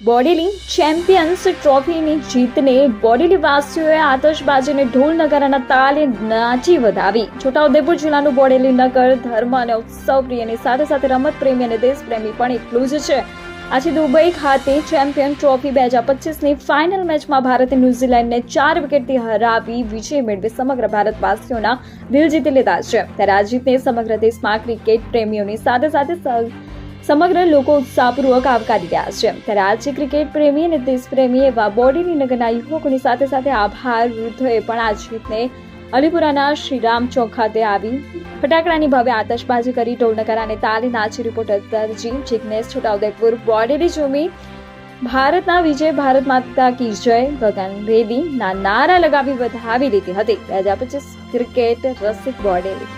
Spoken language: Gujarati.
બોડેલી ચેમ્પિયન્સ ટ્રોફીની જીતને બોડેલી વાસીઓએ આતશબાજીને ઢોલ નગારાના તાલે નાચી વધાવી. છોટાઉદેપુર જિલ્લાનું બોડેલી નગર ધર્મ અને ઉત્સવ પ્રિયની સાથે સાથે રમત પ્રેમી અને દેશપ્રેમી પણ એટલું જ છે. આજે દુબઈ ખાતે ચેમ્પિયન ટ્રોફી બે હજાર પચીસની ફાઇનલ મેચમાં ભારતે ન્યૂઝીલેન્ડને ચાર વિકેટથી હરાવી વિજય મેળવી સમગ્ર ભારતવાસીઓના દિલ જીતી લીધા છે. ત્યારે આ જીતને સમગ્ર દેશમાં ક્રિકેટ પ્રેમીઓની સાથે સાથે સમગ્ર લોકો ઉત્સાહપૂર્વક આવકારી રહ્યા છે. ત્યારે આજે ક્રિકેટ પ્રેમી અને દેશપ્રેમી એવા બોડીની નગરના યુવકોની સાથે સાથે આભાર વૃદ્ધોએ પણ આ જીતને અલીપુરાના શ્રીરામ ચોક ખાતે આવી ફટાકડાની ભાવે આતશબાજી કરી ઢોલનગર અને તાલી નાચી રિપોર્ટર દરજી જિગ્નેશ છોટાઉદેપુર, બોડેલી ઝૂમી ભારતના વિજય, ભારત માતા કી જય, ગગન ભેદી ના નારા લગાવી વધાવી લીધી હતી. બે હજાર પચીસ ક્રિકેટ રસિક બોડેલી